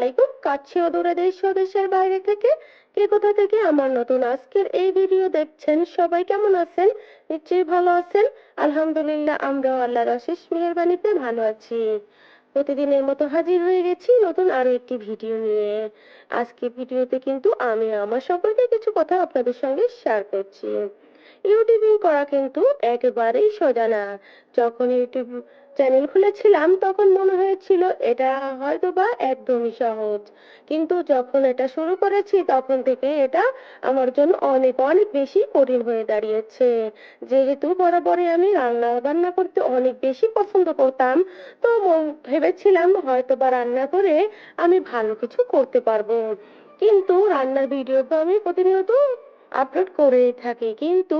আলাইকুম। কাছে ও দূরে দেশ ও বাইরে থেকে কে কোথা থেকে আমার নতুন আজকের এই ভিডিও দেখছেন? সবাই কেমন আছেন? নিশ্চয়ই ভালো আছেন। আলহামদুলিল্লাহ, আমরাও আল্লাহর অশেষ মেহেরবানিতে ভালো আছি। প্রতিদিনের মতো হাজির হয়ে গেছি নতুন আরও একটি ভিডিও নিয়ে। আজকে ভিডিওতে কিন্তু আমি আমার সম্পর্কে কিছু কথা আপনাদের সঙ্গে শেয়ার করছি। ইউটিউবিং করা কিন্তু একেবারেই সোজা না। যখন ইউটিউব চ্যানেল খুলেছিলাম, তখন মনে হয়েছিল এটা হয়তো বা একদমই সহজ। কিন্তু যখন এটা শুরু করেছি, তখন থেকে এটা আমার জন্য অনেক অনেক বেশি কঠিন হয়ে দাঁড়িয়েছে। যেহেতু বরাবরই আমি রান্না বান্না করতে অনেক বেশি পছন্দ করতাম, তো ভেবেছিলাম হয়তো বা রান্না করে আমি ভালো কিছু করতে পারব। কিন্তু রান্নার ভিডিও তো আমি প্রতিনিয়ত আপলোড করেই থাকি। কিন্তু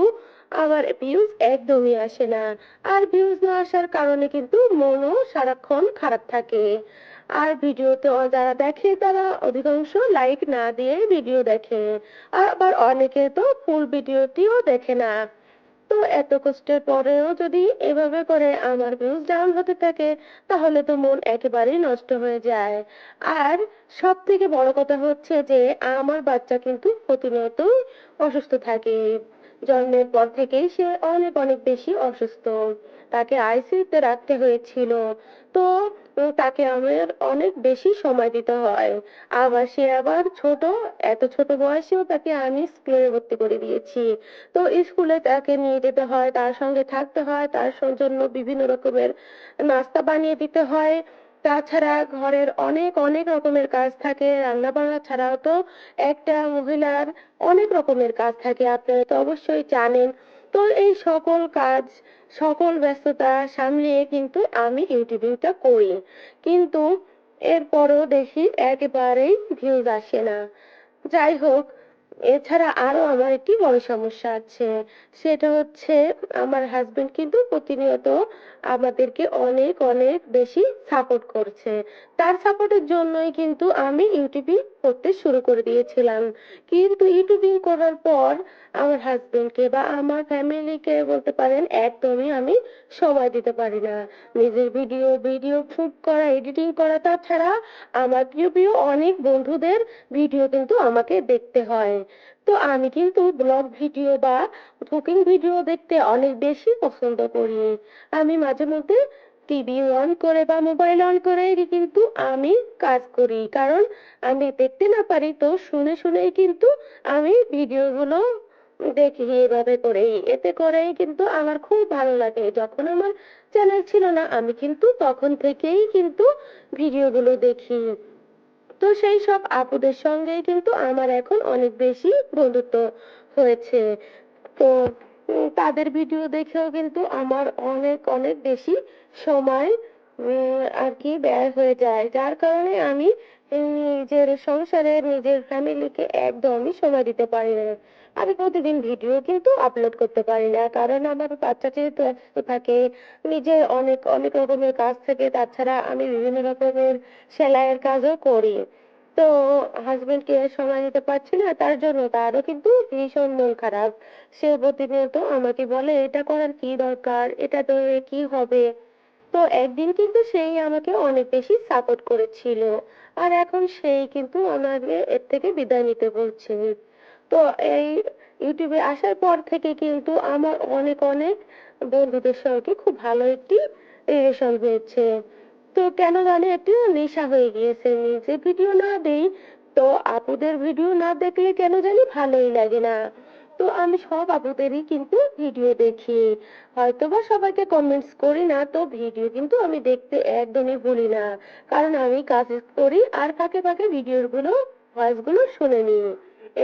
আমার ভিউজ একদমই আসে না। আর ভিউজ না আসার কারণে কিন্তু মনও সারাক্ষণ খারাপ থাকে। আর ভিডিওতে যারা দেখে, তারা অধিকাংশ লাইক না দিয়ে ভিডিও দেখে। আবার অনেকে তো ফুল ভিডিওটিও দেখে না। তো এত কষ্টের পরেও যদি এভাবে করে আমার ভিউজ ডাউন হতে থাকে, তাহলে তো মন একেবারেই নষ্ট হয়ে যায়। আর সব থেকে বড় কথা হচ্ছে যে, আমার বাচ্চা কিন্তু প্রতিনিয়তই অসুস্থ থাকে। জন্মের পর থেকেই সে অনেক অনেক বেশি অসুস্থ। তাকে আইসিইউতে রাখতে হয়েছিল। তো তাকে আমার অনেক বেশি সময় দিতে হয়। আবার সে আবার ছোট, এত ছোট বয়সেও তাকে আমি স্কুলে ভর্তি করে দিয়েছি। তো স্কুলে তাকে নিয়ে যেতে হয়, তার সঙ্গে থাকতে হয়, তার জন্য বিভিন্ন রকমের নাস্তা বানিয়ে দিতে হয়। তাছাড়া ঘরের অনেক অনেক রকমের কাজ থাকে। রান্না বান্না ছাড়াও তো একটা মহিলার অনেক রকমের কাজ থাকে, আপনারা তো অবশ্যই জানেন। তো এই সকল কাজ, সকল ব্যস্ততা সামলিয়ে কিন্তু আমি ইউটিউবিংটা করি। কিন্তু এরপরও দেখি একেবারেই ভিউজ আসে না। যাই হোক এছাড়া আরও আমার একটি বড় সমস্যা আছে। সেটা হচ্ছে আমার হাজবেন্ড কিন্তু প্রতিনিয়ত আমাদেরকে অনেক অনেক বেশি সাপোর্ট করছে। তার সাপোর্টের জন্যই কিন্তু আমি ইউটিউবিং করতে শুরু করে দিয়েছিলাম। কিন্তু ইউটিউবিং করার পর আমার হাজবেন্ডকে বা আমার ফ্যামিলিকে বলতে পারেন, একদমই আমি সময় দিতে পারি না। নিজের ভিডিও ভিডিও শুট করা এডিটিং করা, তাছাড়া আমার প্রিয় প্রিয় অনেক বন্ধুদের ভিডিও কিন্তু আমাকে দেখতে হয়। তো আমি কিন্তু ব্লগ ভিডিও বা কুকিং ভিডিও দেখতে অনেক বেশি পছন্দ করি। আমি মাঝে মধ্যে টিভি অন করে বা মোবাইল অন করে কিন্তু আমি কাজ করি। কারণ আমি দেখতে না পারি তো শুনে শুনেই কিন্তু আমি ভিডিওগুলো দেখি এভাবে করেই। এতে করেই কিন্তু আমার খুব ভালো লাগে। যখন আমার চ্যানেল ছিল না, আমি কিন্তু তখন থেকেই কিন্তু ভিডিওগুলো দেখি। তো সেই সব আপুদের সঙ্গেই কিন্তু আমার এখন অনেক বেশি বন্ধুত্ব হয়েছে। তো তাদের ভিডিও দেখেও কিন্তু আমার অনেক অনেক বেশি সময় আর কি ব্যয় হয়ে যায়। যার কারণে আমি নিজের সংসারে, নিজের ফ্যামিলিকে একদমই সময় দিতে পারি না। আমি প্রতিদিন ভিডিও কিন্তু আপলোড করতে পারি না, কারণ আমার বাচ্চা যেহেতু থাকে নিজের অনেক অনেক রকমের কাজ থাকে, তাছাড়া আমি বিভিন্ন রকমের সেলাইয়ের কাজও করি। তো হাজবেন্ডকে সময় দিতে পারছি না, তার জন্য তারও কিন্তু ভীষণ মন খারাপ। সে প্রতিনিয়ত আমাকে বলে, এটা করার কি দরকার? এটা তো কি হবে? তো একদিন কিন্তু সেই আমাকে অনেক বেশি সাপোর্ট করেছিল। আর এখন সেই কিন্তু আমাকে এর থেকে বিদায় নিতে বলছে। তো এই ইউটিউবে আসার পর থেকে কিন্তু আমার অনেক অনেক বন্ধুদের সঙ্গে খুব ভালো একটি রিলেশন হয়েছে। তো কেন জানি একটু নেশা হয়ে গিয়েছে। নিজে ভিডিও না দেই, তো আপুদের ভিডিও না দেখলে কেন জানি ভালোই লাগে না। তো আমি সব আপুদেরই কিন্তু ভিডিও দেখি। হয়তো বা সবাইকে কমেন্টস করি না, তো ভিডিও কিন্তু আমি দেখতে একদমই ভুলি না। কারণ আমি কাজ করি আর ফাঁকে ফাঁকে ভিডিওগুলো ভয়েসগুলো শুনে নিই।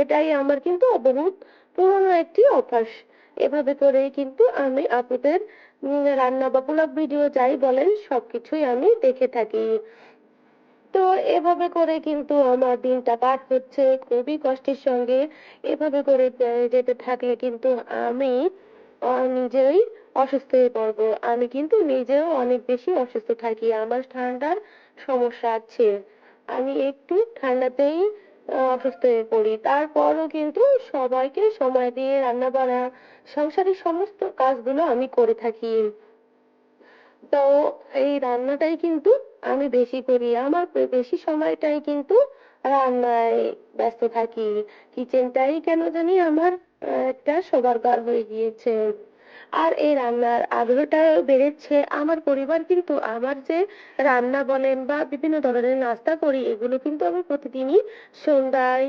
এটাই আমার কিন্তু বহুত পুরনো একটি অভ্যাস। এভাবে করেই কিন্তু আমি আপুদের রান্না বা ব্লগ ভিডিও যাই বলেন, সবকিছুই আমি দেখে থাকি। তো এভাবে করে কিন্তু আমার দিনটা পার হচ্ছে, খুবই কষ্টের সঙ্গে এভাবে করে যেতে থাকলে কিন্তু আমি নিজেই অসুস্থ হয়ে পড়ব। আমি কিন্তু নিজেও অনেক বেশি অসুস্থ থাকি, আমার ঠান্ডার সমস্যা আছে। আমি একটু ঠান্ডাতেই অসুস্থ হয়ে পড়ি। তারপরও কিন্তু সবাইকে সময় দিয়ে রান্না বান্না সংসারের সমস্ত কাজগুলো আমি করে থাকি। তো এই রান্নাটাই কিন্তু আমি বেশি করি। আমার বেশি সময়টাই কিন্তু রান্নায় ব্যস্ত থাকি। কিচেনটাই কেন জানি আমার একটা শোবার ঘর হয়ে গিয়েছে। আর এই রান্নার আগ্রহটা বেড়েছে। আমার পরিবার কিন্তু আমার যে রান্না বলেন বা বিভিন্ন ধরনের নাস্তা করি, এগুলো কিন্তু আমি প্রতিদিনই সন্ধ্যায়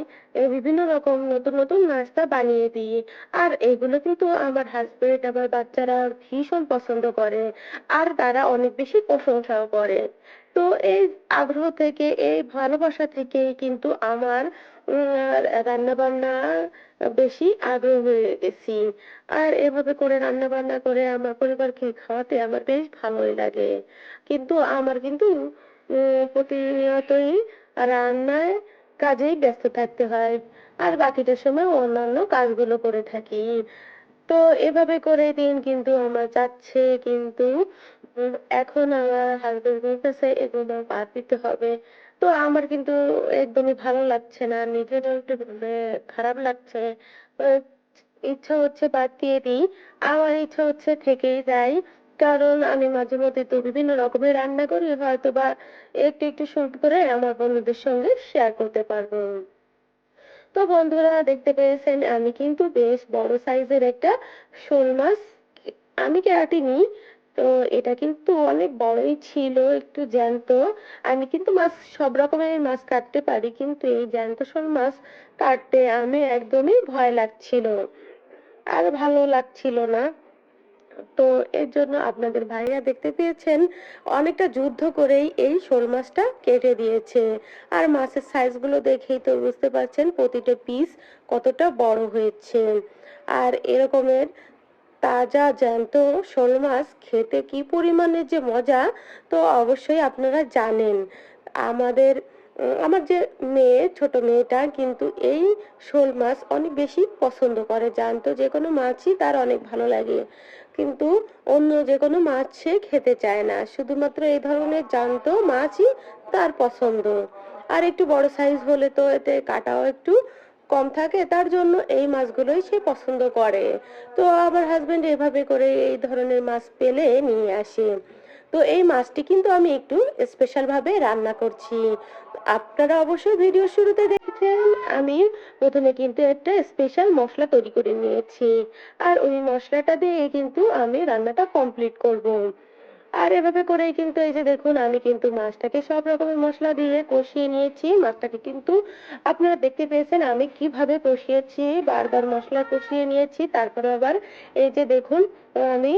বিভিন্ন রকম নতুন নতুন নাস্তা বানিয়ে দিই। আর এগুলো কিন্তু আমার হাজবেন্ড আমার বাচ্চারা ভীষণ পছন্দ করে আর তারা অনেক বেশি প্রশংসাও করে। তো এই আগ্রহ থেকে, এই ভালোবাসা থেকে কিন্তু আমার রান্না বান্না বেশি আগ্রহ হয়ে গেছি। আর এভাবে করে রান্না বান্না করে আমার পরিবারকে খাওয়াতে আমার বেশ ভালোই লাগে। কিন্তু আমার কিন্তু প্রতিনিয়তই রান্নায় কাজেই ব্যস্ত থাকতে হয়। আর বাকিটা সময় অন্যান্য কাজগুলো করে থাকি। তো এভাবে করে দিন কিন্তু আমার যাচ্ছে কিন্তু এখন আমার হাজবেন্ড বলতেছে, এগুলো বাদ দিতে হবে। তো আমার কিন্তু একদমই ভালো লাগছে না। নিজেরও একটু মানে খারাপ লাগছে। ইচ্ছা হচ্ছে বাদ দিয়ে দিই। আমার ইচ্ছা হচ্ছে থেকেই যাই। কারণ আমি মাঝে মধ্যে তো বিভিন্ন রকমের রান্না করি হয়তো বা একটু একটু শুট করে আমার বন্ধুদের সঙ্গে শেয়ার করতে পারব। তো বন্ধুরা, দেখতে পেয়েছেন, আমি কিন্তু বেশ বড় সাইজের একটা শোল মাছ আমি কাটিনি তো এটা কিন্তু অনেক বড়ই ছিল, একটু জ্যান্ত। আমি কিন্তু মাছ, সব রকমের মাছ কাটতে পারি, কিন্তু এই জ্যান্ত শোল মাছ কাটতে আমি একদমই ভয় লাগছিল। আর ভালো লাগছিল না। তো এর জন্য আপনাদের ভাইয়া দেখতে পেয়েছেন, অনেকটা যুদ্ধ করেই এই শোল মাছটা কেটে দিয়েছে। আর মাছের সাইজগুলো দেখেই তো বুঝতে পারছেন, প্রতিটা পিস কতটা বড় হয়েছে। আর এরকমের তাজা, জ্যান্ত শোল মাছ খেতে কি পরিমাণে যে মজা, তো অবশ্যই আপনারা জানেন। আমাদের, আমার যে মেয়ে, ছোট মেয়েটা কিন্তু এই শোল মাছ অনেক বেশি পছন্দ করে। জানতো যে কোনো মাছই তার অনেক ভালো লাগে। কিন্তু অন্য যে কোনো মাছ সে খেতে চায় না। শুধুমাত্র এই ধরনের জ্যান্ত মাছই তার পছন্দ। আর একটু বড় সাইজ হলে তো এতে কাটাও একটু কম থাকে, তার জন্য এই মাছগুলোই সে পছন্দ করে। তো আমার হাজবেন্ড এভাবে করে এই ধরনের মাছ পেলে নিয়ে আসে। তো এই মাছটি কিন্তু আমি একটু স্পেশাল ভাবে রান্না করছি। আপনারা অবশ্যই ভিডিও শুরুতে দেখেছেন, আমি প্রথমে কিন্তু একটা স্পেশাল মশলা তৈরি করে নিয়েছি। আর ওই মশলাটা দিয়ে কিন্তু আমি রান্নাটা কমপ্লিট করব। আর এভাবে করেই কিন্তু এই যে দেখুন, আমি কিন্তু মাছটাকে সব রকমের মশলা দিয়ে কষিয়ে নিয়েছি। মাছটাকে কিন্তু আপনারা দেখতে পেয়েছেন, আমি কীভাবে কষিয়েছি, বারবার মশলা কষিয়ে নিয়েছি। তারপরে আবার এই যে দেখুন, আমি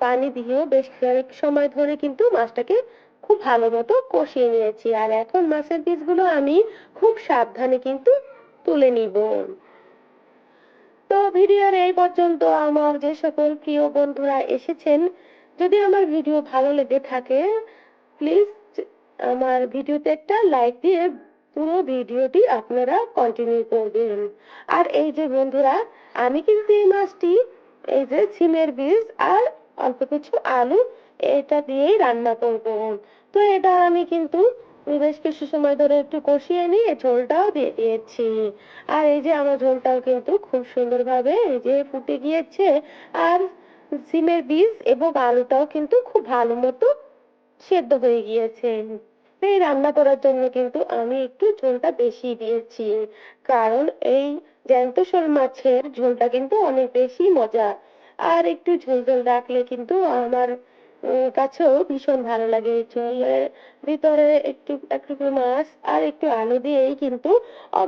পানি দিয়েও বেশ কয়েক সময় ধরে কিন্তু মাছটাকে খুব ভালো মতো কষিয়ে নিয়েছি। আর এখন মাছের পিসগুলো আমি খুব সাবধানে কিন্তু তুলে নিব। তো ভিডিওর এই পর্যন্ত আমার যে সকল প্রিয় বন্ধুরা এসেছেন যদি আমার ভিডিও ভালো লেগে থাকে প্লিজ আমার ভিডিওতে একটা লাইক দিয়ে পুরো ভিডিওটি আপনারা কন্টিনিউ করবেন। আর এই যে বন্ধুরা, আমি কিন্তু এই মাছটি, এই যে সিমের বীজ আর অল্প কিছু আলু, এটা দিয়েই রান্না করব। তো এটা আমি কিন্তু বেশ কিছু সময় ধরে একটু কষিয়ে নিয়ে ঝোলটাও দিয়ে দিয়েছি। আর এই যে আমার ঝোলটাও কিন্তু খুব সুন্দরভাবে এই যে ফুটে গিয়েছে, আর সিমের বীজ এবং আলুটাও কিন্তু খুব ভালো মতো সেদ্ধ হয়ে গিয়েছে। এই রান্না করার জন্য কিন্তু আমি একটু ঝোলটা বেশি দিয়েছি। কারণ এই জ্যান্ত শোল মাছের ঝোলটা কিন্তু অনেক বেশি মজা। আর একটু ঝোল ঝোল রাখলে কিন্তু আমার কাছেও ভীষণ ভালো লাগে। ঝোলের ভিতরে একটু একটু করে মাছ আর একটু আলু দিয়েই কিন্তু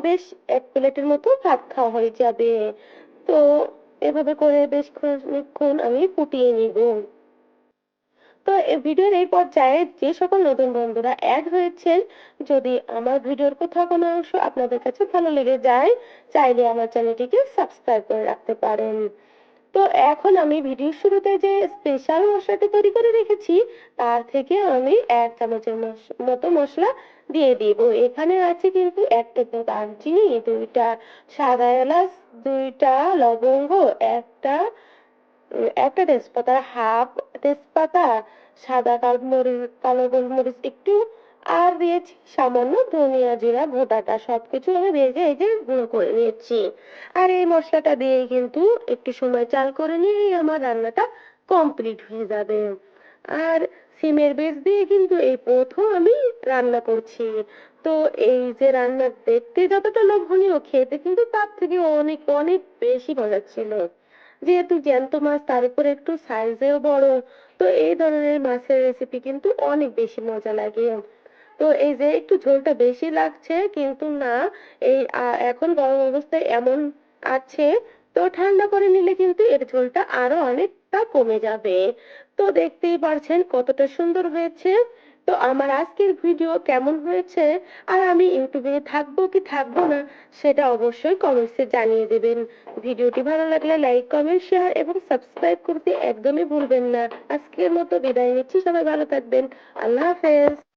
বেশ এক প্লেটের মতো ভাত খাওয়া হয়ে যাবে। তো এভাবে করে বেশ খানিকক্ষণ আমি ফুটিয়ে নিব। তো ভিডিওর এই পর্যায়ে যে সকল নতুন বন্ধুরা অ্যাড হয়েছেন, যদি আমার ভিডিওর কোথাও কোনো অংশ আপনাদের কাছে ভালো লেগে যায়, চাইলে আমার চ্যানেলটিকে সাবস্ক্রাইব করে রাখতে পারেন। তো এখন আমি ভিডিওর শুরুতে যে স্পেশাল মশলাটি তৈরি করে রেখেছি, তার থেকে আমি এক চামচের মতো মশলা দিয়ে দিব। এখানে আছে কিন্তু একটা তো দারচিনি, দুইটা সাদা এলাচ, দুইটা লবঙ্গ, একটা একটা তেজপাতা, হাফ তেজপাতা, সাদা কালো কালো গোলমরিচ, একটু আর দিয়েছি সামান্য ধনিয়া জিরা ভোটাটা সবকিছু আমি ভেজে এই যে গুঁড়ো করে নিয়েছি। আর এই মশলাটা দিয়ে কিন্তু একটু সময় চাল করে নিয়েই আমার রান্নাটা কমপ্লিট হয়ে যাবে। আর সিমের বীজ দিয়ে কিন্তু এই প্রথম আমি রান্না করছি। তো এই যে রান্না দেখতে যতটা লোভনীয়, খেতে কিন্তু তার থেকে অনেক অনেক বেশি মজা ছিল। যেহেতু জ্যান্ত মাছ, তার উপরে একটু সাইজেও বড়, তো এই ধরনের মাছের রেসিপি কিন্তু অনেক বেশি মজা লাগে। তো এই যে একটু ঝোলটা বেশি লাগছে, কিন্তু না, এই এখন গরম অবস্থায় এমন আছে, তো ঠান্ডা করে নিলে কিন্তু এর ঝোলটা আরও অনেকটা কমে যাবে। তো দেখতেই পারছেন কতটা সুন্দর হয়েছে। তো আমার আজকের ভিডিও কেমন হয়েছে আর আমি ইউটিউবে থাকব কি থাকব না, সেটা অবশ্যই কমেন্টসে জানিয়ে দেবেন। ভিডিওটি ভালো লাগলে লাইক, কমেন্ট, শেয়ার এবং সাবস্ক্রাইব করতে একদমই ভুলবেন না। আজকের মতো বিদায় নিচ্ছি, সবাই ভালো থাকবেন। আল্লাহ হাফেজ।